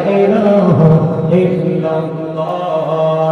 ilaha illallah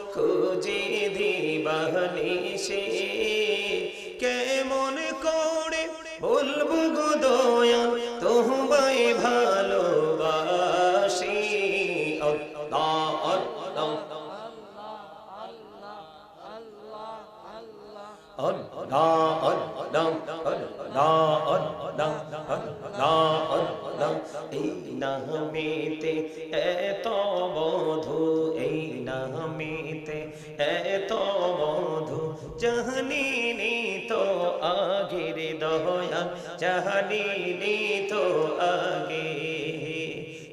বাহানিসে কেমন করে বলব গো দয়াল তোমায় ভালোবাসি এই নামেতে এত বধূ নামেতে এত বধু জাহানিনি তো আগের দয়া জাহানিনি তো আগে।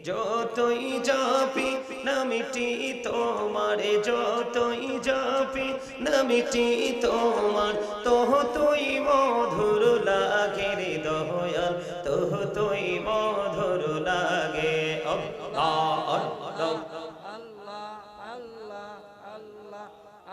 যতই যাবি নামিটি তোমার, যতই যাবি নামিটি তোমার তোহ তুই মধুর লাগে রে দয়াল তোহ তুই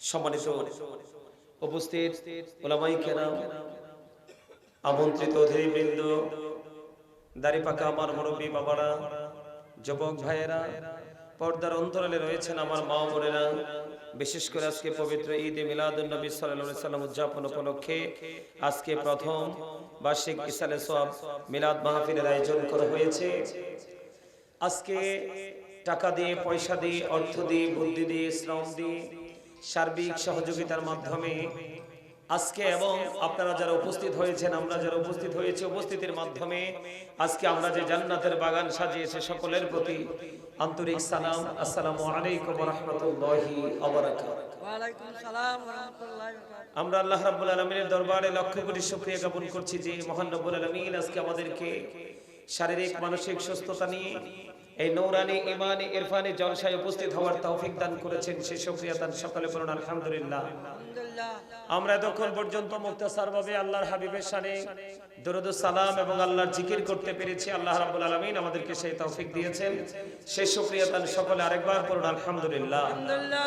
সম্মানিত উপস্থিত ওলামাই কেরাম, আমন্ত্রিত অতিথিবৃন্দ, দাড়ি পাকা আমার মুরব্বী বাবারা, যুবক ভাইয়েরা, পর্দার অন্তরালে রয়েছেন আমার মা বোনেরা। বিশেষ করে আজকে পবিত্র ঈদ এ মিলাদুন নবী সাল্লাল্লাহু সাল্লাম উদযাপন উপলক্ষে আজকে প্রথম বার্ষিক ইসালে সব মিলাদ মাহফিলের আয়োজন করা হয়েছে। আজকে টাকা দিয়ে, পয়সা দিয়ে, অর্থ দিয়ে, বুদ্ধি দিয়ে, শ্রম দিয়ে সার্বিক সহযোগিতার মাধ্যমে আজকে এবং আপনারা যারা উপস্থিত হয়েছেন আমরা যারা উপস্থিত হয়েছে উপস্থিতির মাধ্যমে আজকে আমরা যে জান্নাতের বাগান সাজিয়েছে সকলের প্রতি আন্তরিক সালাম আসসালামু আলাইকুম রহমতুল্লাহি আমরা আল্লাহ রাব্বুল আলামিনের দরবারে লক্ষ কোটি শুকরিয়া জ্ঞাপন করছি যে মহান রব্বুল আলামিন আজকে আমাদেরকে শারীরিক মানসিক সুস্থতা নিয়ে এই নৌরানি ইমানি ইরফানি জলসায় উপস্থিত হওয়ার তৌফিক দান করেছেন। সেই শুকরিয়া দান সকলে বলুন, আলহামদুলিল্লাহ। আমরা এতক্ষণ পর্যন্ত মুক্তাসার ভাবে আল্লাহর হাবিবের শানে দরুদ সালাম এবং আল্লাহর জিকির করতে পেরেছি। আল্লাহ রাব্বুল আলামিন আমাদেরকে সেই তৌফিক দিয়েছেন। সেই শুকরিয়া দান সকলে আরেকবার আলহামদুলিল্লাহ আলহামদুলিল্লাহ।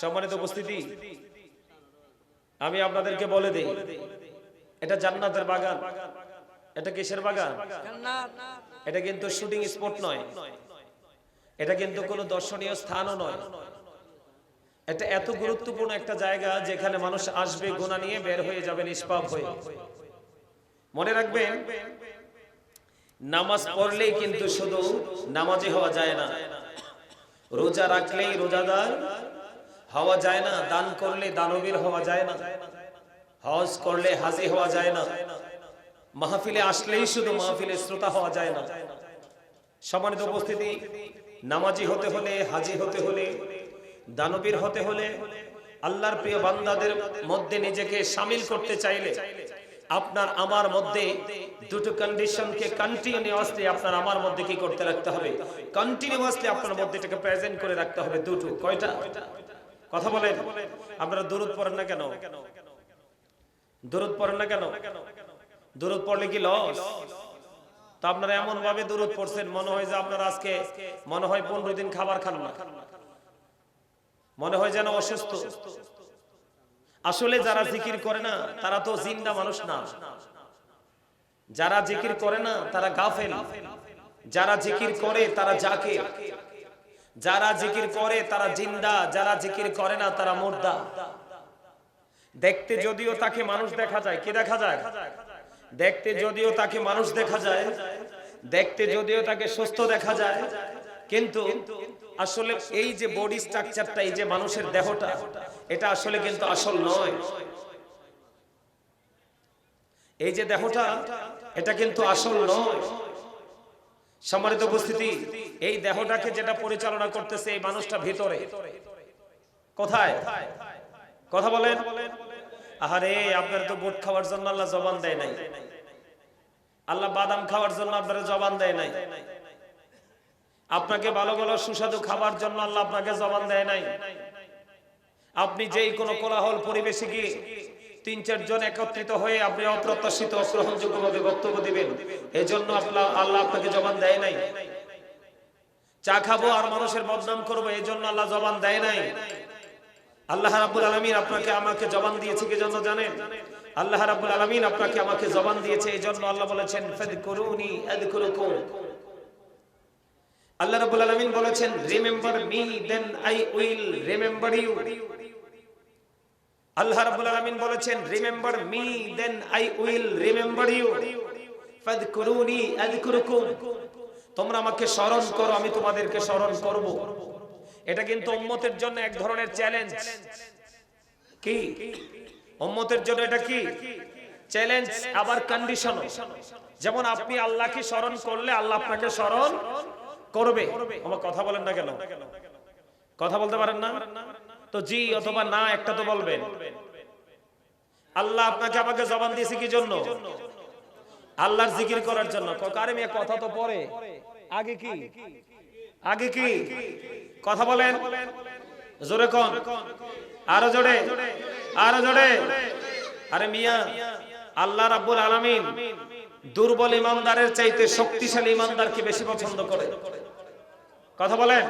সম্মানিত উপস্থিতি, আমি আপনাদেরকে বলে দেই, এটা জান্নাতের বাগান। এটা কিসের বাগান? জান্নাত। এটা কিন্তু শুটিং স্পট নয়। এটা কিন্তু কোনো দর্শনীয় স্থানও নয়। এটা এত গুরুত্বপূর্ণ একটা জায়গা যেখানে মানুষ আসবে, গোনা নিয়ে বের হয়ে যাবে, নিষ্পাপ হয়ে। মনে রাখবেন, নামাজ পড়লেই কিন্তু শুধু নামাজে হওয়া যায় না। রোজা রাখলেই রোজাদার হওয়া যায় না, দান করলে দানবীর হওয়া যায় না। হজ করলে হাজি হওয়া যায় না। মাহফিলে আসলেই শুধু মাহফিলে শ্রোতা হওয়া যায় না। সম্মানিত উপস্থিতি, নামাজি হতে হলে, হাজি হতে হলে, দানবীর হতে হলে, আল্লাহর প্রিয় বান্দাদের মধ্যে নিজেকে সামিল করতে চাইলে, আপনার আমার মধ্যে দুটো কন্ডিশনকে কন্টিনিউয়াসলি আপনার আমার মধ্যে কি করতে রাখতে হবে? কন্টিনিউয়াসলি আপনার মধ্যে এটাকে প্রেজেন্ট করে রাখতে হবে দুটো। কয়টা? কথা বলেন। আপনারা দূরত পড়েন না কেন? দূরত পড়েন না কেন? দূরত পড়লে কি লস তো আপনারা এমন ভাবে দূরত পড়ছেন, মনে হয় যে আপনারা আজকে, মনে হয় পনেরো দিন খাবার খান না। মনে হয় যেন অসুস্থ। আসলে যারা জিকির করে না, তারা তো জিন্দা মানুষ না। যারা জিকির করে না, তারা গাফেল। যারা জিকির করে, তারা জাকে যারা জিকির করে, তারা জিন্দা। যারা জিকির করে না, তারা মুর্দা। দেখতে যদিও তাকে মানুষ দেখা যায়, কি দেখা যায়? দেখতে যদিও তাকে মানুষ দেখা যায়, দেখতে যদিও তাকে সুস্থ দেখা যায়, কিন্তু আসলে এই যে বডি স্ট্রাকচারটা এই যে মানুষের দেহটা, এটা আসলে কিন্তু আসল নয়। এই যে দেহটা, এটা কিন্তু আসল নয়। সম্মানিত উপস্থিতি, এই দেহটাকে যেটা পরিচালনা করতেছে এই মানুষটা ভিতরে। কোথায়? কথা বলেন। আহারে, আপনার তো বুট খাওয়ার জন্য আল্লাহ জবান দেয় নাই। আল্লাহ বাদাম খাওয়ার জন্য আপনার জবান দেয় নাই। আপনাকে ভালো ভালো সুস্বাদু খাবার জন্য আল্লাহ আপনাকে জবান দেয় নাই। আপনি যেই কোনো কোলাহল পরিবেশে গিয়ে তিন চারজন একত্রিত হয়ে আপনি অপ্রত্যাশিত, অগ্রহণযোগ্য ভাবে বক্তব্য দিবেন এই জন্য আপনার আল্লাহ আপনাকে জবান দেয় নাই। চা খাব আর মানুষের বদনাম করব এই জন্য আল্লাহ জবান দেয় নাই। আল্লাহ রাব্বুল আলামিন আপনাকে আমাকে জবান দিয়েছে, কি জন্য জানেন? আল্লাহ রাব্বুল আলামিন আপনাকে আমাকে জবান দিয়েছে, এই জন্য আল্লাহ বলেছেন, ফাদকুরুনি আযকুরুকুম। আল্লাহ রাব্বুল আলামিন বলেছেন remember me then I will remember you Allah রাব্বুল আলামিন বলেছেন remember me then I will remember you ফাদকুরুনি আযকুরুকুম। তোমরা আমাকে স্মরণ করো, আমি তোমাদেরকে স্মরণ করব। এটা কিন্তু উম্মতের জন্য এক ধরনের চ্যালেঞ্জ কি? উম্মতের জন্য এটা কি? চ্যালেঞ্জ আবার কন্ডিশন যেমন আপনি আল্লাহকে স্মরণ করলে আল্লাহ আপনাকে স্মরণ করবে। আমার কথা বলেন না কেন? কথা বলতে পারেন না? তো জি অথবা না একটা তো বলবেন। আল্লাহ আপনাকে আমাকে জবান দিয়েছে কি জন্য? আল্লাহর জিকির করার জন্য। কারে মেয়ে কথা তো পরে আগে কি? আগে কি কথা বলেন? জোরে কোন। আরও জোরে। আরও জোরে। আরে মিয়া, আল্লাহ রাব্বুল আলামিন দুর্বল ইমানদারের চাইতে শক্তিশালী ইমানদারকে বেশি পছন্দ করে। কথা বলেন?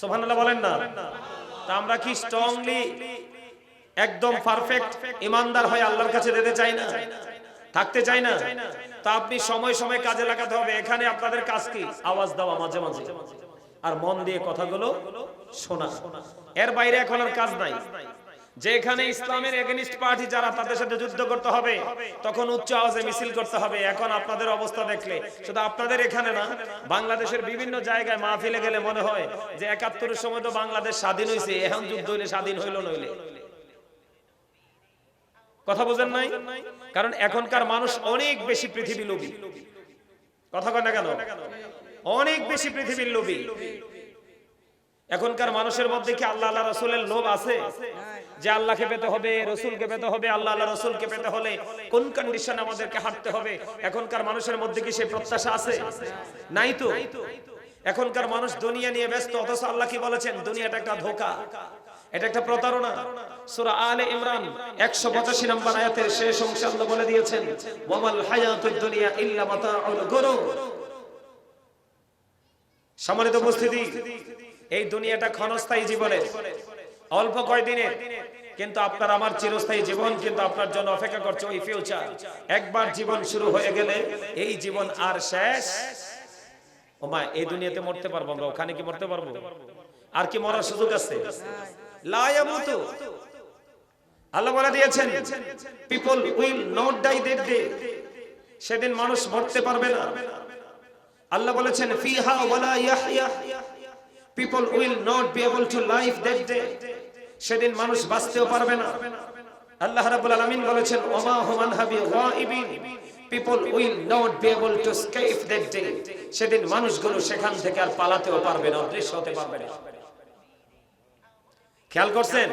সুবহানাল্লাহ বলেন না। তা আমরা কি স্ট্রংলি একদম পারফেক্ট ইমানদার হয়ে আল্লাহর কাছে যেতে চাই না? থাকতে চাই না। তা আপনি সময় সময় কাজে লাগাতে হবে। এখানে আপনাদের কাজ কি? আওয়াজ দেওয়া মাঝে মাঝে। আর মন দিয়ে কথাগুলো শোনা। এর বাইরে এখন আর কাজ নাই। যে এখানে ইসলামের এগেনিস্ট পার্টি যারা তাদের সাথে যুদ্ধ করতে হবে, তখন উচ্চ আওয়াজে মিছিল করতে হবে। এখন আপনাদের অবস্থা দেখলে, শুধু আপনাদের এখানে না, বাংলাদেশের বিভিন্ন জায়গায় মাহফিলে গেলে মনে হয় যে একাত্তরের সময় তো বাংলাদেশ স্বাধীন হয়েছে এখন যুদ্ধ হইলে স্বাধীন হইল নইলে। কথা বোঝেন নাই? কারণ এখনকার মানুষ অনেক বেশি পৃথিবী লোভী। কথা কয় না কেন? অনেক বেশি পৃথিবীর লোভী। এখনকার মানুষের মধ্যে কি আল্লাহ আল্লাহ রসুলের লোভ আছে? যে আল্লাহকে পেতে হবে, রসুলকে পেতে হবে, আল্লাহ আল্লাহ রসুলকে পেতে হলে কোন কন্ডিশন আমাদেরকে হাঁটতে হবে? এখনকার মানুষের মধ্যে কি সেই প্রত্যাশা আছে? নাই তো। এখনকার মানুষ দুনিয়া নিয়ে ব্যস্ত, অথচ আল্লাহ কি বলেছেন? দুনিয়াটা একটা ধোকা। এটা একটা প্রতারণা। সূরা আলে ইমরান 185 নম্বর আয়াতের শেষ অংশে আল্লাহ বলে দিয়েছেন, ওয়ামাল হায়াতুদ দুনিয়া ইল্লা মাতাউল গুরুর সম্মানিত উপস্থিতি, এই দুনিয়াটা ক্ষণস্থায়ী জীবনের, অল্প কিন্তু আপনার আমার চিরস্থায়ী জীবন, কিন্তু আপনার জন্য অপেক্ষা করছে ওই ফিউচার একবার জীবন শুরু হয়ে গেলে এই জীবন আর শেষ। ওমা এই দুনিয়াতে মরতে পারব আমরা, ওখানে কি মরতে পারব? আর কি মরার সুযোগ আছে? লা ইয়ামুতু। আল্লাহ বলে দিয়েছেন people will not die that day সেদিন মানুষ মরতে পারবে না। আল্লাহ বলেছেন, ফিহা ওয়ালা ইয়াহইয়া। People will not be able to live that day সেদিন মানুষ বাঁচতেও পারবে না। আল্লাহ রাব্বুল আলামিন বলেছেন, ওমা হুমান হাবি গায়িবিন। People will not be able to escape that day সেদিন মানুষগুলো সেখান থেকে আর পালাতেও পারবে না, অদৃশ্য হতে পারবে না। খেয়াল করছেন?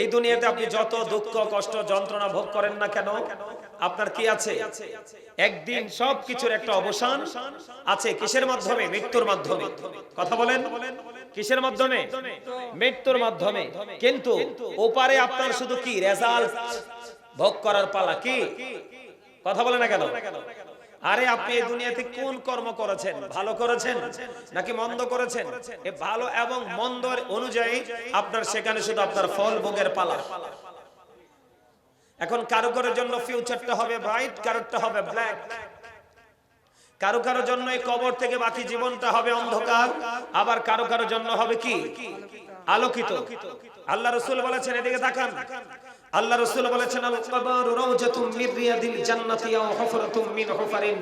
এই দুনিয়াতে আপনি যত দুঃখ, কষ্ট, যন্ত্রণা ভোগ করেন না কেন, আপনার কি আছে? একদিন সব কিছুর একটা অবসান আছে কিসের মাধ্যমে? মৃত্যুর মাধ্যমে। কথা বলেন। কিসের মাধ্যমে? মৃত্যুর মাধ্যমে। কিন্তু ওপারে আপনার শুধু কি? রেজাল্ট ভোগ করার পালা কি? কথা বলে না কেন? আরে আপনি এই দুনিয়াতে কোন কর্ম করেছেন? ভালো করেছেন? নাকি মন্দ করেছেন? এ ভালো এবং মন্দর অনুযায়ী আপনার সেখানে শুধু আপনার ফল ভোগের পালা। এখন কারও কারোর জন্য ফিউচারটা হবে ব্রাইট কারোরটা হবে ব্ল্যাক কারও কারও জন্য এই কবর থেকে বাকি জীবনটা হবে অন্ধকার। আবার কারও কারও জন্য হবে কি? আলোকিত। আল্লাহ রসুল বলেছেন, এদিকে তাকান। আল্লাহ রসুল বলেছেন আল কবর মির রিয়াদিল জান্নাতি আও মিন হুফারিন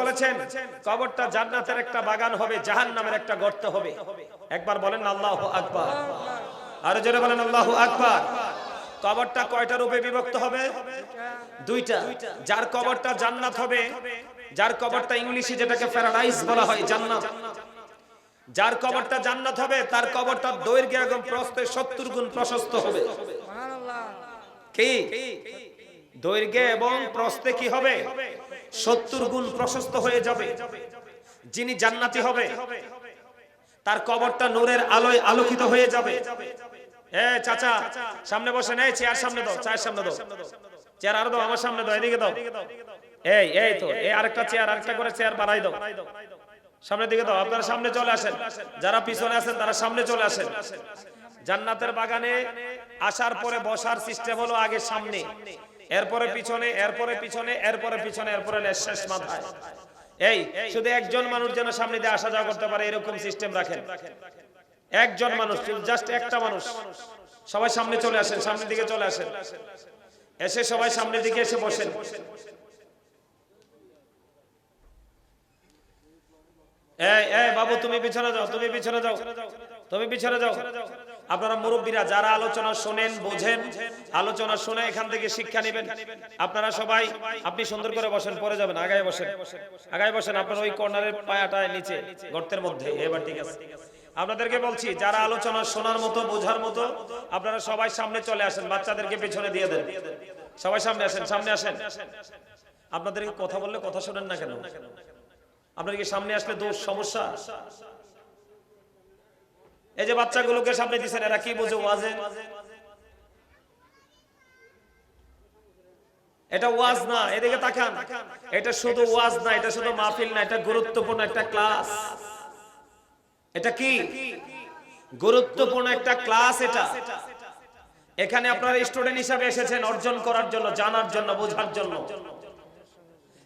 বলেছেন, কবরটা জান্নাতের একটা বাগান হবে, জাহান্নামের একটা গর্ত হবে। একবার বলেন, আল্লাহু আকবার। আর জোরে বলেন, আল্লাহু আকবার। কবরটা কয়টা রূপে বিভক্ত হবে? দুইটা। যার কবরটা জান্নাত হবে, যার কবরটা ইংলিশে যেটাকে প্যারাডাইস বলা হয়, জান্নাত। যার কবরটা জান্নাত হবে তার কবরটা দৈর্ঘ্য এবং প্রস্থে 70 গুণ প্রশস্ত হবে। কি? দৈর্ঘ্যে এবং প্রস্থে কি হবে? 70 গুণ প্রশস্ত হয়ে যাবে। যিনি জান্নাতি হবে তার কবরটা নূরের আলোয় আলোকিত হয়ে যাবে। এ চাচা সামনে বসে নেই চেয়ার সামনে দাও চায়ের সামনে দাও। চেয়ার আর দাও আমার সামনে দাও এদিকে দাও। এই এই তো এই আরেকটা চেয়ার আরেকটা করে চেয়ার বাড়াই দাও। সামনের দিকে দাও, আপনারা সামনে চলে আসেন। যারা পিছনে আছেন, তারা সামনে চলে আসেন। জান্নাতের বাগানে আসার পরে বসার সিস্টেম হলো আগে সামনে। এরপরে পিছনে এরপরে পিছনে এরপরে পিছনে, এরপরে শেষ মাথায়। এই, শুধু একজন মানুষ যেন সামনে দিয়ে আসা যাওয়া করতে পারে, এরকম সিস্টেম রাখেন। একজন মানুষ জাস্ট একটা মানুষ। সবাই সামনে চলে আসেন, সামনের দিকে চলে আসেন। এসে সবাই সামনের দিকে এসে বসেন। বাবু, তুমি পিছনে যাও, তুমি পিছনে যাও, তুমি পিছনে যাও। আপনারা যারা আলোচনা শোনেন আলোচনা শুনে শিক্ষা আপনারা সবাই, আপনি সুন্দর করে বসেন, পরে যাবেন, আগায় বসেন। আপনার ওই নিচে মধ্যে। এবার আপনাদেরকে বলছি, যারা আলোচনা শোনার মতো, বোঝার মতো, আপনারা সবাই সামনে চলে আসেন, বাচ্চাদেরকে পেছনে দিয়ে দেন। সবাই সামনে আসেন সামনে আসেন। আপনাদেরকে কথা বললে কথা শোনেন না কেন? আপনার কি সামনে আসলে দোষ, সমস্যা? এই যে বাচ্চাগুলোকে সামনে দিচ্ছেন এরা কি বোঝে, ওয়াজে? এটা ওয়াজ না, এদিকে তাকান। এটা শুধু ওয়াজ না, এটা শুধু মাহফিল না, এটা গুরুত্বপূর্ণ একটা ক্লাস। এটা কি? গুরুত্বপূর্ণ একটা ক্লাস এটা। এখানে আপনারা স্টুডেন্ট হিসাবে এসেছেন অর্জন করার জন্য, জানার জন্য, বোঝার জন্য।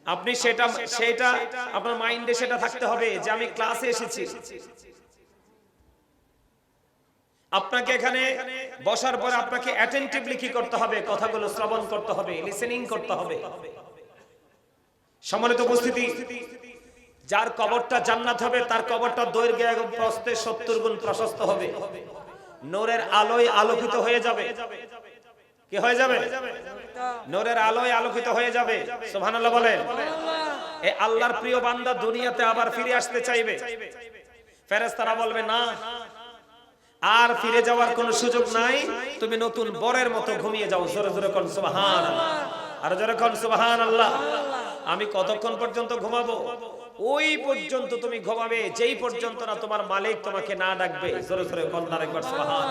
আপনি সেটা সেটা আপনার মাইন্ডে সেটা থাকতে হবে যে আমি ক্লাসে এসেছি। আপনাকে এখানে বসার পর আপনাকে অ্যাটেন্টিভলি কি করতে হবে? কথাগুলো শ্রবণ করতে হবে লিসেনিং করতে হবে। সম্মানিত উপস্থিতি, যার কবরটা জান্নাত হবে, তার কবরটা দৈর্ঘ্য এবং প্রস্থে সত্তর গুণ প্রশস্ত হবে। নূরের আলোয় আলোকিত হয়ে যাবে। কি হয়ে যাবে? নূরের আলোয় আলোকিত হয়ে যাবে। সুবহানাল্লাহ বলেন এই আল্লাহর প্রিয় বান্দা দুনিয়াতে আবার ফিরে আসতে চাইবে। ফেরেশতারা বলবে, না, আর ফিরে যাওয়ার কোনো সুযোগ নাই। তুমি নতুন বরের মতো ঘুমিয়ে যাও। জোরে জোরে কোন সুবহান আর জোরে কোন সুবহান আল্লাহ আমি কতক্ষণ পর্যন্ত ঘুমাবো? ওই পর্যন্ত তুমি ঘুমাবে। যেই পর্যন্ত না তোমার মালিক তোমাকে না ডাকবে। জোরে জোরে কোন, আরেকবার সুবহান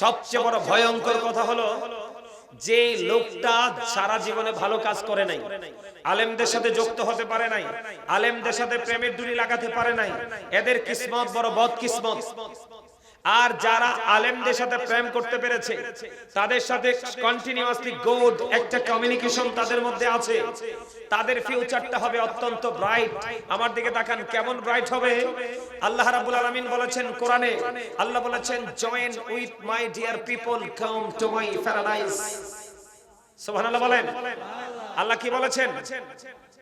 সবচেয়ে বড় ভয়ঙ্কর কথা হলো যে লোকটা সারা জীবনে ভালো কাজ করে নাই। আলেমদের সাথে যুক্ত হতে পারে নাই। আলেমদের সাথে প্রেমের ডুরি লাগাতে পারে নাই। এদের কিসমত বড় বদ কিসমত আর যারা আলেমদের সাথে প্রেম করতে পেরেছে, তাদের সাথে কন্টিনিউয়াসলি গুড একটা কমিউনিকেশন তাদের মধ্যে আছে। তাদের ফিউচারটা হবে অত্যন্ত ব্রাইট আমার দিকে তাকান, কেমন ব্রাইট হবে? আল্লাহ রাব্বুল আলামিন বলেছেন কোরআনে, আল্লাহ বলেছেন join with my dear people come to my paradise সুবহানাল্লাহ বলেন। আল্লাহ কি বলেছেন?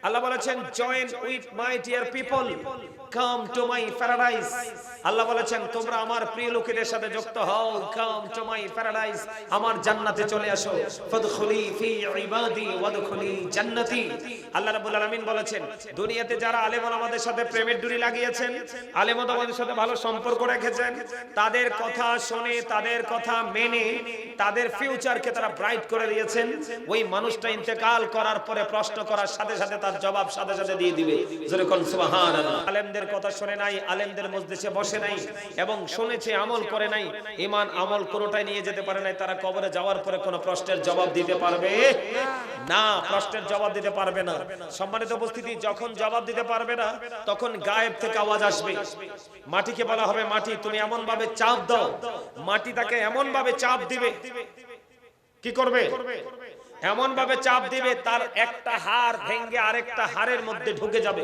আল্লাহ বলেছেন join with my dear people come to my paradise Allah বলেছেন, তোমরা আমার প্রিয় লোকেদের সাথে যুক্ত হও কাম টু মাই প্যারাডাইস আমার জান্নাতে চলে আসো। ফাদখুলি ফি ইবাদি ওয়াদখুলি জান্নাতি। আল্লাহ রাব্বুল আলামিন বলেছেন, দুনিয়াতে যারা আলেম ওলামাদের সাথে প্রেমের ডুরি লাগিয়েছেন আলেম ওলামাদের সাথে ভালো সম্পর্ক রেখেছেন, তাদের কথা শুনে, তাদের কথা মেনে, তাদের ফিউচারকে তারা ব্রাইট করে দিয়েছেন। ওই মানুষটা ইন্তেকাল করার পরে প্রশ্ন করার সাথে সাথে তার জবাব সাথে সাথে দিয়ে দিবে। যেরকম সুবহানাল্লাহ। আলেমদের কথা শুনে নাই, আলেমদের মজলিসে বসে নাই এবং শুনেছে, আমল করে নাই। ইমান আমল কোনোটাই নিয়ে যেতে পারে নাই, তারা কবরে যাওয়ার পরে কোনো প্রশ্নের জবাব দিতে পারবে? না, প্রশ্নের জবাব দিতে পারবে না। সম্মানিত উপস্থিতি, যখন জবাব দিতে পারবে না, তখন গায়েব থেকে আওয়াজ আসবে। মাটিকে বলা হবে মাটি, তুমি এমন ভাবে চাপ দাও। মাটি তাকে এমন ভাবে চাপ দিবে। কি করবে? এমন ভাবে চাপ দিবে, তার একটা হাড় ভেঙ্গে আরেকটা হাড়ের মধ্যে ঢুকে যাবে।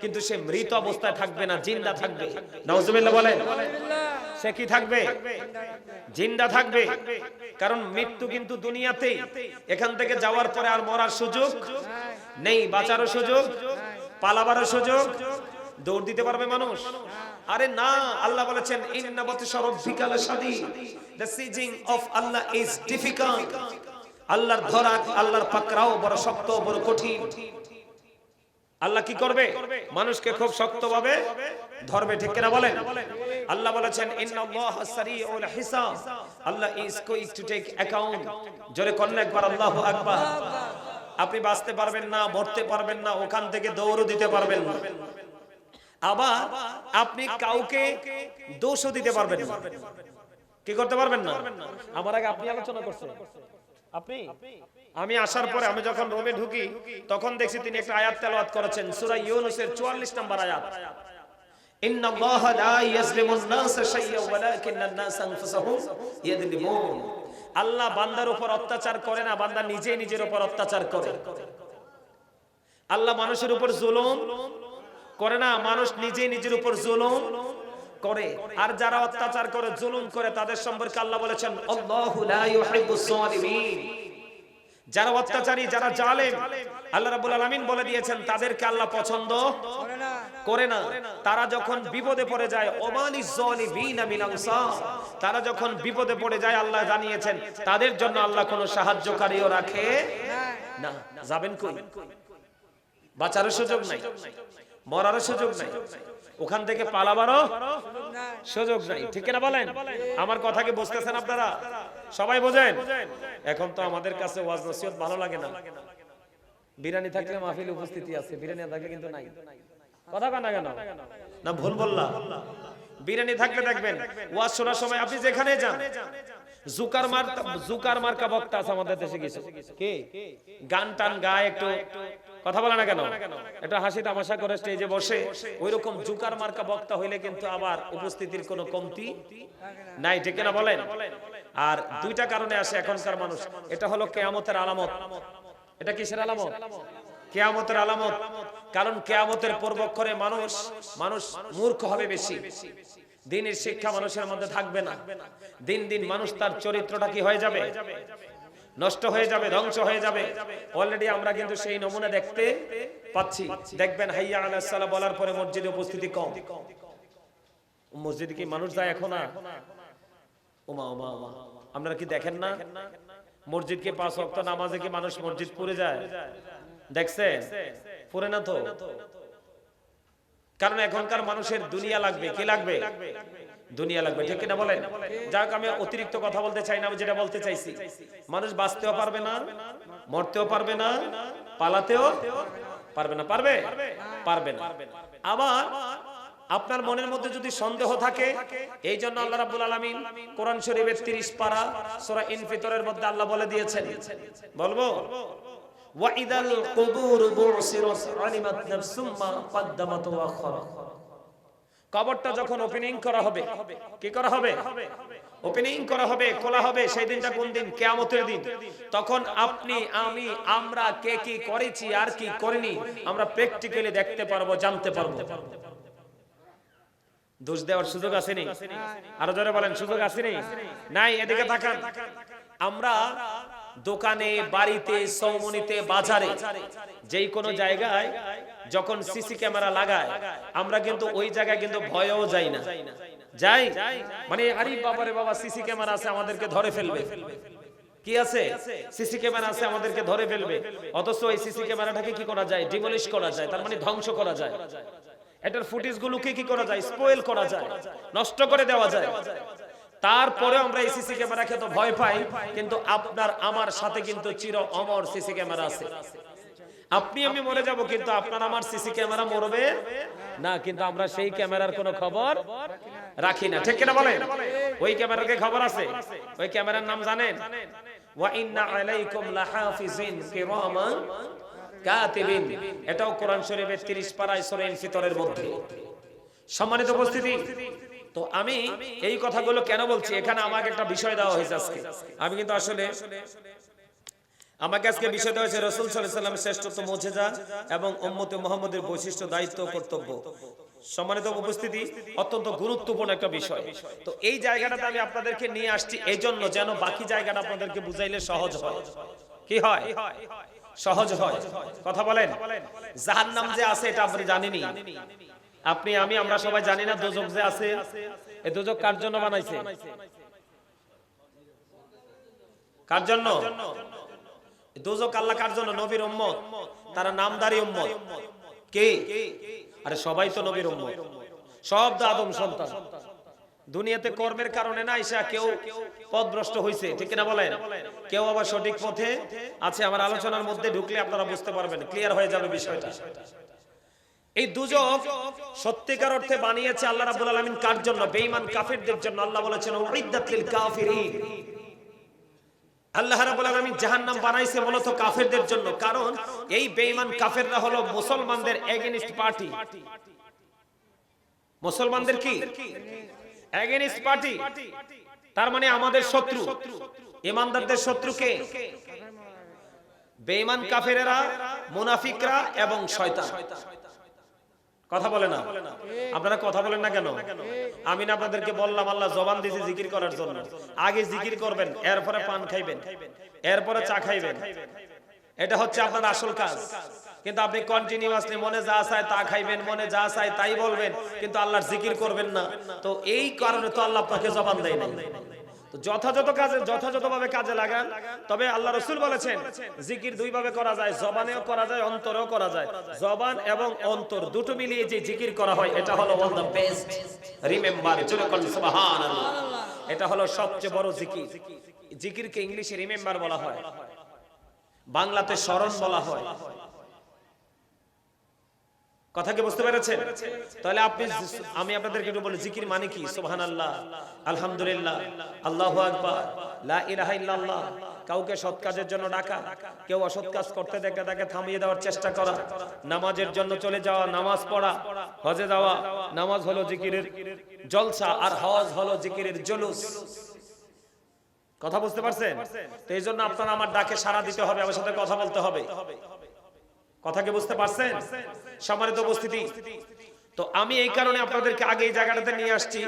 কিন্তু সে মৃত অবস্থায় থাকবে না, জিন্দা থাকবে। নাউজুবিল্লাহ বলেন, সে কি থাকবে? জিন্দা থাকবে। কারণ মৃত্যু কিন্তু দুনিয়াতেই। এখান থেকে যাওয়ার পরে আর মরার সুযোগ নেই, বাঁচারও সুযোগ, পালাবারও সুযোগ, দৌড় দিতে পারবে মানুষ। আরে না, আল্লাহ বলেছেন ইন্না বাতিশা রাব্বিকা লাশাদীদ the seizing of Allah is difficult আল্লাহর ধরা, আল্লাহর পাকড়াও বড় শক্ত, বড় কঠিন। আল্লাহ কি করবে? মানুষকে খুব শক্তভাবে ধরবে, ঠিক কিনা বলেন? আল্লাহ বলেছেন Allah is going to take account জোরে কন্যা একবার, আল্লাহু আকবার। আপনি বাঁচতে পারবেন না, মরতে পারবেন না, ওখান থেকে দৌড় দিতে পারবেন না। আবার আপনি কাউকে দোষও দিতে পারবেন কি করতে পারবেন না? আমার আগে আপনি আলোচনা করছেন। আপনি? আমি আসার পরে আমি যখন রোমে ঢুকি তখন দেখছি তিনি একটা আয়াত তেলাওয়াত করেছেন সূরা ইউনূসের 44 নম্বর আয়াত। ইন্না আল্লাহা লা ইয়াজলিমুন নাসা শাইয়্যান ওয়ালাকিন্নান নাসা আনফুসাহুম ইয়াযলিমুন। আল্লাহ বান্দার উপর অত্যাচার করে না বান্দা নিজে নিজের উপর অত্যাচার করে। আল্লাহ মানুষের উপর জুলুম করে না মানুষ নিজে নিজের উপর জুলুম করে। আর যারা অত্যাচার করে জুলুম করে তাদের সম্পর্কে আল্লাহ বলেছেন যারা অত্যাচারী যারা জালেম আল্লাহ রাব্বুল আলামিন বলে দিয়েছেন তাদেরকে আল্লাহ পছন্দ করে না। করে না। তারা যখন বিপদে পড়ে যায় তারা যখন বিপদে পড়ে যায় আল্লাহ জানিয়েছেন তাদের জন্য আল্লাহ কোনো সাহায্যকারীও রাখে না। যাবেন কই? বাঁচারও সুযোগ নাই মরারও সুযোগ নাই। ওখান থেকে পালাবারও সুযোগ নাই। ঠিক না বলেন? আমার কথা কি বুঝতেছেন আপনারা? সবাই বোঝেন? এখন তো আমাদের কাছে ওয়াজ নসিহত ভালো লাগে না। বিরিয়ানি থাকলে মাহফিল উপস্থিতি আছে বিরিয়ানি থাকলে কিন্তু নাই। কথা কানা কেন? না ভুল বললাম। বিরিয়ানি থাকলে দেখবেন ওয়াজ শোনার সময় আপনি যেখানে যান আবার উপস্থিতির কমতি নাই বলেন? আর দুইটা কারণে আসে এখনকার মানুষ। এটা হলো কেয়ামতের আলামত। এটা কিসের আলামত? কেয়ামতের আলামত। কারণ কেয়ামতের পূর্বক্ষরে মানুষ মানুষ মূর্খ হবে বেশি। দিনের শিক্ষা মানুষের মধ্যে থাকবে না। দিন দিন মানুষ তার চরিত্রটা কি হয়ে যাবে? নষ্ট হয়ে যাবে ধ্বংস হয়ে যাবে। অলরেডি আমরা কিন্তু সেই নমুনা দেখতে পাচ্ছি। দেখবেন হাইয়া সালাম বলার পরে মসজিদে উপস্থিতি কম। মসজিদে কি মানুষ যায় এখন আর? ওমা ওমা ওমা আপনারা কি দেখেন না? মসজিদকে পাঁচ ওয়াক্ত নামাজে কি মানুষ মসজিদ পড়ে যায়? দেখছে পড়ে না তো? কারণ এখনকার মানুষের দুনিয়া লাগবে। কি লাগবে? দুনিয়া লাগবে। ঠিক কিনা বলেন? যাক, আমি অতিরিক্ত কথা বলতে চাই না, আমি যেটা বলতে চাইছি। মানুষ বাঁচতেও পারবে না, মরতেও পারবে না, পালাতেও পারবে না। পারবে? পারবে না। আবার আপনার মনের মধ্যে যদি সন্দেহ থাকে, এই জন্য আল্লাহ রাব্বুল আলামিন কোরআন শরীফের 30 পারা সূরা ইনফিতরের মধ্যে আল্লাহ বলে দিয়েছেন। বলব? ওয়াইদাল কুবুর বুসিরাত আলিমাত নাফসুম মা কদ্দামাত ওয়া কবরটা যখন ওপেনিং করা হবে, কি করা হবে? ওপেনিং করা হবে, খোলা হবে, সেই দিনটা কোন দিন? কেয়ামতের দিন। তখন আপনি, আমি, আমরা কে কি করেছি, আর কি করিনি, আমরা প্র্যাকটিক্যালি দেখতে পারব, জানতে পারব। দোষ দেওয়ার সুযোগ আসেনি? আরও জোরে বলেন, সুযোগ আসেনি? নাই, এদিকে তাকান। আমরা দোকানে বাড়িতে সৌমনিতে বাজারে যেই কোনো জায়গায় যখন সিসি ক্যামেরা লাগায় আমরা কিন্তু ওই জায়গায় কিন্তু ভয়েও যাই না। যাই মানে আরে বাবারে বাবা সিসি ক্যামেরা আছে আমাদেরকে ধরে ফেলবে। কি আছে? সিসি ক্যামেরা আছে আমাদেরকে ধরে ফেলবে। অথচ ওই সিসি ক্যামেরাটাকে কি করা যায়? ডিমলিশ করা যায়। তার মানে ধ্বংস করা যায়। এটার ফুটেজ গুলোকে কি করা যায়? স্পয়েল করা যায়। নষ্ট করে দেওয়া যায়। তারপরে আমরা এই সিসি ক্যামেরাকে তো ভয় পাই, কিন্তু আপনার, আমার সাথে কিন্তু চির অমর সিসি ক্যামেরা আছে। আপনি আমি মরে যাব, কিন্তু আপনার আমার সিসি ক্যামেরা মরবে? না, কিন্তু আমরা সেই ক্যামেরার কোনো খবর রাখি না। ঠিক কিনা বলেন? ওই ক্যামেরার কি খবর আছে? ওই ক্যামেরার নাম জানেন? ওয়া ইন্না আলাইকুম লাহাফিজিন কিরামান কাতিবিন। এটাও কোরআন শরীফের 30 পারায় সূরা ফিতরের মধ্যে। সম্মানিত উপস্থিতি। তো আমি এই কথাগুলো কেন বলছি? এখানে আমাকে একটা বিষয় দেওয়া হয়েছে আজকে। আমি কিন্তু আসলে আমাকে আজকে বিষয় দেওয়া হয়েছে রসুল সাল্লামের শ্রেষ্ঠত্ব, মোজেজা এবং উম্মতে মোহাম্মদের বৈশিষ্ট্য, দায়িত্ব, কর্তব্য। সম্মানিত উপস্থিতি, অত্যন্ত গুরুত্বপূর্ণ একটা বিষয়। তো এই জায়গাটাতে আমি আপনাদেরকে নিয়ে আসছি এই জন্য যেন বাকি জায়গাটা আপনাদেরকে বুঝাইলে সহজ হয়। কি হয়? সহজ হয়। কথা বলেন। জাহান্নাম যে আছে এটা আপনি জানেনি আপনি, আমি, আমরা সবাই জানি না দোজক যে আছে। এই দোজক কার জন্য বানাইছে? কার জন্য? দোজক আল্লাহ কার জন্য? নবীর উম্মত। তারা নামদারি উম্মত। কে? আরে সবাই তো নবীর উম্মত। সব তো আদম সন্তান। দুনিয়াতে কর্মের কারণে না ঈশা কেউ পথভ্রষ্ট হয়েছে ঠিক কিনা বলেন? কেউ আবার সঠিক পথে আছে। আমার আলোচনার মধ্যে ঢুকলে আপনারা বুঝতে পারবেন। ক্লিয়ার হয়ে যাবে বিষয়টা। এই দুজক সত্যিকার অর্থে বানিয়েছে আল্লাহ রাব্বুল আলামিন কার জন্য? বেঈমান কাফেরদের জন্য। আল্লাহ বলেছেন লিল কাফিরিন। আল্লাহ রাব্বুল আলামিন জাহান্নাম বানাইছে মূলত কাফেরদের জন্য। কারণ এই বেঈমান কাফেররা হলো মুসলমানদের এগেইনস্ট পার্টি মুসলমানদের কি? এগেইনস্ট পার্টি তার মানে আমাদের শত্রু। ইমানদারদের শত্রুকে বেঈমান কাফেরেরা, মুনাফিকরা এবং শয়তান। কথা বলে না। আপনারা কথা বলেন না কেন? আমি না আপনাদেরকে বললাম, আল্লাহ জবান দিয়েছে জিকির করার জন্য। আগে জিকির করবেন, এরপরে পান খাইবেন, এরপরে চা খাইবেন। এটা হচ্ছে আপনার আসল কাজ। কিন্তু আপনি কন্টিনিউয়াসলি মনে যা চায় তা খাইবেন, মনে যা চায় তাই বলবেন, কিন্তু আল্লাহর জিকির করবেন না। তো এই কারণে তো আল্লাহ আপনাকে জবান দেয় না যথাযথ কাজে যথাযথভাবে কাজে লাগান। তবে আল্লাহ রসুল বলেছেন, জিকির দুই ভাবে করা যায়, জবানেও করা যায়, অন্তরেও করা যায়। জবান এবং অন্তর দুটো মিলিয়ে যে জিকির করা হয়, এটা হলো দ্য বেস্ট রিমেম্বার সুবহানাল্লাহ। এটা হলো সবচেয়ে বড় জিকির। জিকিরকে ইংলিশে রিমেম্বার বলা হয়। বাংলাতে স্মরণ বলা হয়। কথা কি বুঝতে পেরেছেন তাহলে আপনি আমি আপনাদেরকে একটু বলি, জিকির মানে কি? সুবহানাল্লাহ, আলহামদুলিল্লাহ, আল্লাহু আকবার, লা ইলাহা ইল্লাল্লাহ, কাউকে সৎ কাজের জন্য ডাকা, কেউ অসৎ কাজ করতে দেখে তাকে থামিয়ে দেওয়ার চেষ্টা করা, নামাজের জন্য চলে যাওয়া, নামাজ পড়া, হজে যাওয়া, নামাজ হলো জিকিরের জলসা আর হজ হলো জিকিরের জুলুস। কথা বুঝতে পারছেন? তো এই জন্য আপনারা আমার ডাকে সাড়া দিতে হবে, আমার সাথে কথা বলতে হবে। কথা কি বুঝতে পারছেন? সম্মানিত উপস্থিতি। তো আমি এই কারণে আপনাদেরকে আগে এই জায়গাটাতে নিয়ে আসছি,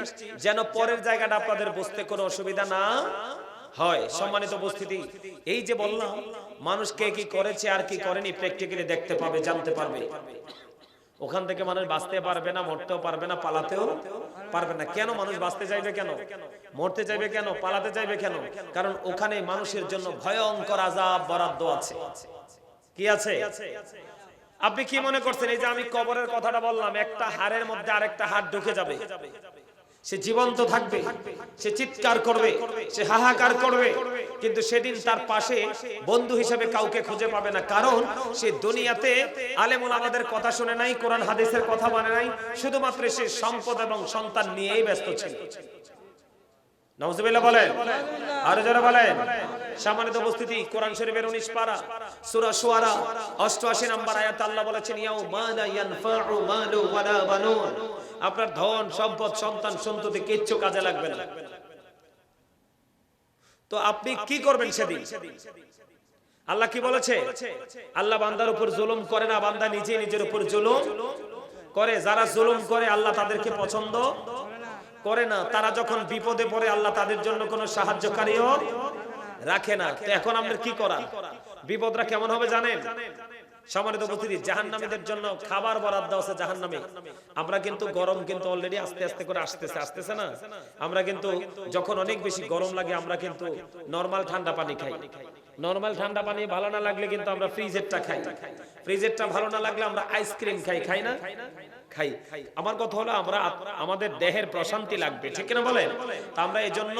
যেন পরের জায়গাটা আপনাদের বুঝতে কোনো অসুবিধা না হয়। সম্মানিত উপস্থিতি, এই যে বললাম, মানুষ কে কি করেছে আর কি করেনি প্র্যাকটিক্যালি দেখতে পাবে, জানতে পারবে। ওখান থেকে মানুষ বাঁচতে পারবে না, মরতেও পারবে না, পালাতেও পারবে না। কেন মানুষ বাঁচতে চাইবে কেন? মরতে চাইবে কেন? পালাতে চাইবে কেন? কারণ ওখানে মানুষের জন্য ভয়ঙ্কর আজাব বরাদ্দ আছে। কি আছে? আপনি কি মনে করছেন, এই যে আমি কবরের কথাটা বললাম, একটা হাড়ের মধ্যে আরেকটা হাড় ঢুকে যাবে। সে জীবন্ত থাকবে, সে চিৎকার করবে, সে হাহাকার করবে, কিন্তু সেদিন তার পাশে বন্ধু হিসেবে কাউকে খুঁজে পাবে না। কারণ সে দুনিয়াতে আলেমুল আমাদের কথা শুনে নাই, কোরআন হাদিসের কথা মানে নাই, শুধুমাত্র সে সম্পদ এবং সন্তান নিয়েই ব্যস্ত ছিল। নওয়াজুবিল্লাহ বলেন। আরও যারা বলেন। সম্মানিত উপস্থিতি কোরআন শরীফের 19 পারা সূরা শুআরা 88 নম্বর আয়াত আল্লাহ বলেছেন ইয়াউ মা ইয়ানফাউ মালু ওয়ালা বানুন। আপনার ধন সম্পদ সন্তান সন্ততি কিচ্ছু কাজে লাগবে না। তো আপনি কি করবেন সেদিন? আল্লাহ কি বলেছে? আল্লাহ বান্দার উপর জুলুম করে না বান্দা নিজে নিজের উপর জুলুম করে। যারা জুলুম করে আল্লাহ তাদেরকে পছন্দ করে না, তারা যখন বিপদে পড়ে, আল্লাহ তাদের জন্য কোনো সাহায্যকারীও রাখে না। এখন আমরা কি করা? বিপদরা কেমন হবে জানেন? সম্মানিত উপস্থিতি, জাহান্নামীদের জন্য খাবার বরাদ্দ আছে জাহান্নামে। আমরা কিন্তু গরম কিন্তু অলরেডি আস্তে আস্তে করে আসতেছে আসতেছে না? আমরা কিন্তু যখন অনেক বেশি গরম লাগে, আমরা কিন্তু নরমাল ঠান্ডা পানি খাই। নরমাল ঠান্ডা পানি ভালো না লাগলে কিন্তু আমরা ফ্রিজেরটা খাই। ফ্রিজেরটা ভালো না লাগলে আমরা আইসক্রিম খাই খাই না? খাই। আমার কথা হলো আমরা আমাদের দেহের প্রশান্তি লাগবে। ঠিক না বলেন? তা আমরা এই জন্য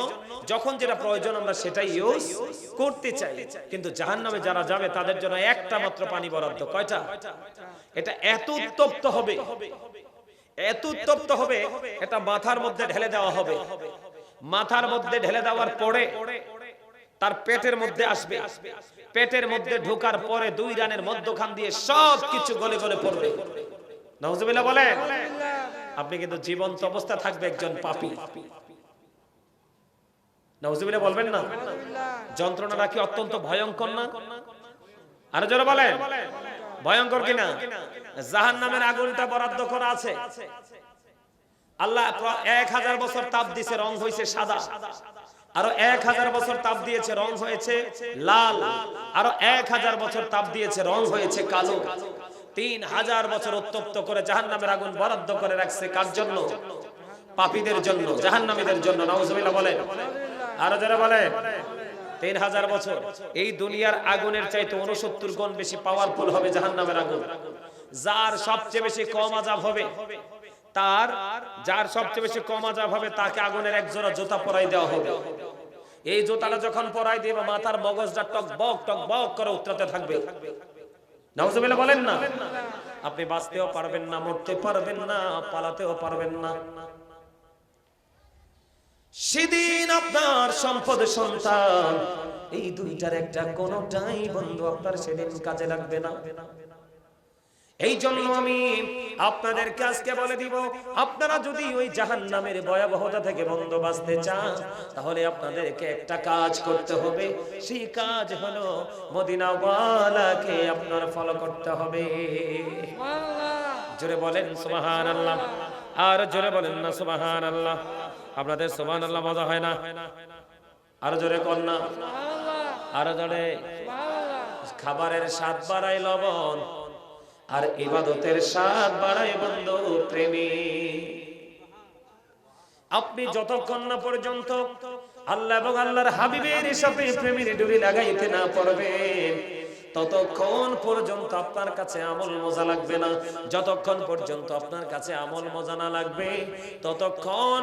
যখন যেটা প্রয়োজন আমরা সেটাই ইউজ করতে চাই। কিন্তু জাহান্নামে যারা যাবে, তাদের জন্য একটা মাত্র পানি বরাদ্দ। কয়টা? এটা এত উত্তপ্ত হবে। এত উত্তপ্ত হবে, এটা মাথার মধ্যে ঢেলে দেওয়া হবে। মাথার মধ্যে ঢেলে দেওয়ার পরে তার পেটের মধ্যে আসবে। পেটের মধ্যে ঢোকার পরে দুই রানের মধ্যখান দিয়ে সব কিছু গলে গলে পড়বে। নওয়াজুবিল্লাহ বলেন, আপনি কিন্তু জীবন্ত অবস্থা থাকবে একজন পাপী। নওয়াজুবিল্লাহ বলবেন না? যন্ত্রণাটা কি অত্যন্ত ভয়ঙ্কর না? আরও জোরে বলেন, ভয়ঙ্কর কিনা? জাহান নামের আগুনটা বরাদ্দ করা আছে। আল্লাহ এক হাজার বছর তাপ দিছে, রং হয়েছে সাদা। আরও এক হাজার বছর তাপ দিয়েছে, রং হয়েছে লাল। আরও এক হাজার বছর তাপ দিয়েছে, রং হয়েছে কালো। তিন হাজার বছর উত্তপ্ত করে জাহান নামের আগুন বরাদ্দ করে রাখছে কার জন্য? পাপীদের জন্য, জাহান্নামীদের জন্য। নওয়াজুবিল্লাহ বলেন। আরও যারা বলেন। তিন হাজার বছর এই দুনিয়ার আগুনের চাইতে উনসত্তর গুণ বেশি পাওয়ারফুল হবে জাহান্নামের আগুন। যার সবচেয়ে বেশি কম আজাব হবে, তার, যার সবচেয়ে বেশি কম আজাব হবে, তাকে আগুনের এক জোড়া জুতা পরাই দেওয়া হবে। এই জুতাটা যখন পরাই দিবে, মাথার মগজটা টক বক টক বক করে উত্তরাতে থাকবে। নাউজুবিল্লাহ বলেন না। আপনি বাঁচতেও পারবেন না, মরতে পারবেন না, পালাতেও পারবেন না। সেদিন আপনার সম্পদ সন্তান, এই দুইটার একটা কোনটাই বন্ধু আপনার সেদিন কাজে লাগবে না। এই জন্য আমি আপনাদেরকে আজকে বলে দিব আপনারা যদি ওই জাহান নামের ভয়াবহতা থেকে বন্ধ বাঁচতে চান তাহলে আপনাদেরকে একটা কাজ করতে হবে। সেই কাজ হলো মদিনাওয়ালাকে আপনার ফলো করতে হবে। জোরে বলেন সুবাহান আল্লাহ আর জোরে বলেন না সুবাহান আল্লাহ আপনাদের সুবাহান আল্লাহ মজা হয় না? আরও জোরে কর না। আরও জোরে। খাবারের স্বাদ বাড়ায় লবণ। আর ইবাদতের স্বাদ বাড়ায় বন্ধু প্রেমী। আপনি যতক্ষণ না পর্যন্ত আল্লাহ এবং আল্লাহর হাবিবের সাথে প্রেমের ডুরি লাগাইতে না পারবেন, ততক্ষণ পর্যন্ত আপনার কাছে আমল মজা লাগবে না। যতক্ষণ পর্যন্ত আপনার কাছে আমল মজা না লাগবে, ততক্ষণ